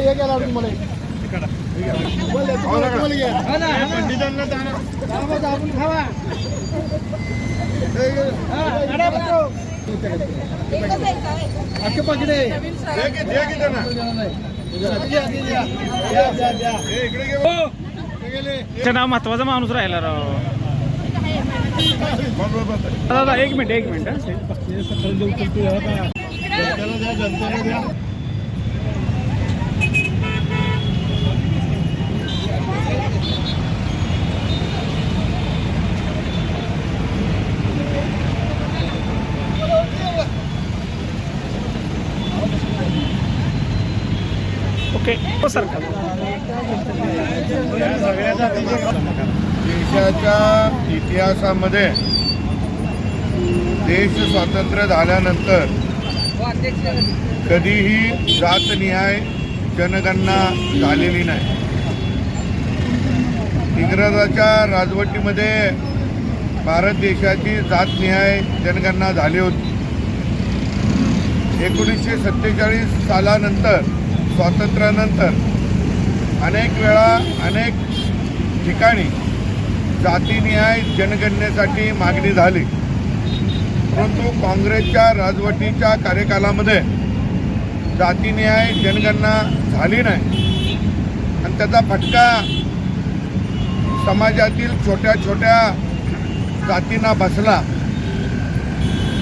घ्या लाडू मला बोल, तुम्हाला. हे घे. हा. अख्खे पाकिट. हे. नाव महत्त्वाचा माणूस राहिला राव. दादा एक मिनिट एक मिनिट ओके. हो सरकार देशाच्या इतिहासामध्ये देश स्वातंत्र्य झाल्यानंतर कधीही जातनिहाय जनगणना झालेली नाही. इंग्रजाच्या राजवटीमध्ये भारत देशाची जातनिहाय जनगणना झाली होती. एकोणीसशे सत्तेचाळीस सालानंतर स्वातंत्र्यानंतर अनेक वेळा अनेक ठिकाणी जातीनिहाय जनगणनेसाठी मागणी झाली. परंतु काँग्रेसच्या राजवटीच्या कार्यकालामध्ये जातीनिहाय जनगणना झाली नाही. आणि त्याचा फटका समाजातील छोट्या छोट्या जातींना बसला.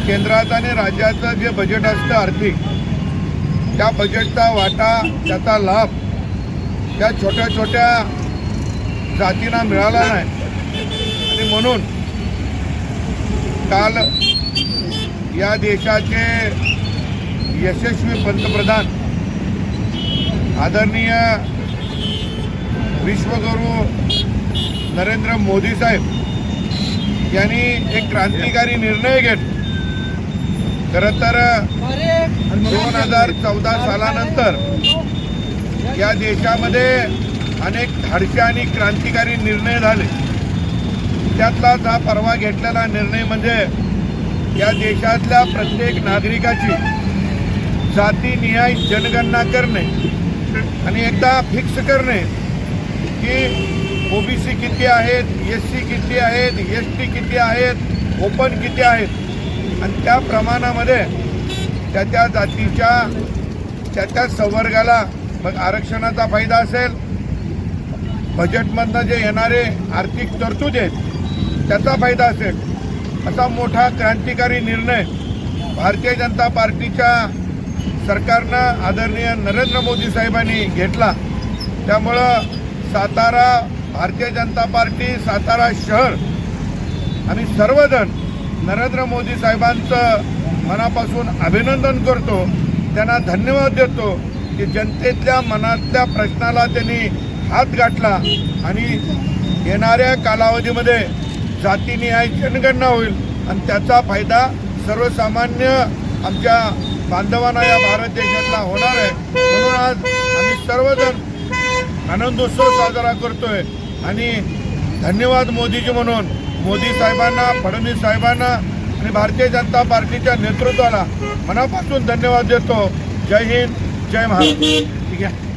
केंद्राचं आणि राज्याचं जे बजेट असतं आर्थिक त्या बजेटचा वाटा त्याचा लाभ त्या छोट्या छोट्या जातींना मिळाला नाही. आणि म्हणून काल या देशाचे यशस्वी पंतप्रधान आदरणीय विश्वगुरू नरेंद्र मोदी साहेब यांनी एक क्रांतिकारी निर्णय घेतला. खरं तर दोन हजार चौदा सालानंतर या देशामध्ये अनेक धाडसे आणि क्रांतिकारी निर्णय झाले. त्यातलाच हा परवा घेतलेला निर्णय म्हणजे या देशातल्या प्रत्येक नागरिकाची जातीनिहाय जनगणना करणे आणि एकदा फिक्स करणे की ओबीसी किती आहेत एस सी किती आहेत एस टी किती आहेत ओपन किती आहेत. आणि त्या प्रमाणामध्ये त्या त्या जातीच्या त्या त्या संवर्गाला मग आरक्षणाचा फायदा असेल बजेटमधनं जे येणारे आर्थिक तरतूद आहेत त्याचा फायदा असेल. असा मोठा क्रांतिकारी निर्णय भारतीय जनता पार्टीच्या सरकारनं आदरणीय नरेंद्र मोदी साहेबांनी घेतला. त्यामुळं सातारा भारतीय जनता पार्टी सातारा शहर आणि सर्वजण नरेंद्र मोदी साहेबांचं मनापासून अभिनंदन करतो. त्यांना धन्यवाद देतो की जनतेतल्या मनातल्या प्रश्नाला त्यांनी हात गाठला आणि येणाऱ्या कालावधीमध्ये जातीनिहाय जनगणना होईल आणि त्याचा फायदा सर्वसामान्य आमच्या बांधवांना या भारत देशातला होणार आहे. म्हणून आज आम्ही सर्वजण आनंदोत्सव साजरा करतोय आणि धन्यवाद मोदीजी म्हणून. मोदी साहेबांना फडणवीस साहेबांना आणि भारतीय जनता पार्टीच्या नेतृत्वाला मनापासून धन्यवाद देतो. जय हिंद जय महाराष्ट्र. ठीक आहे?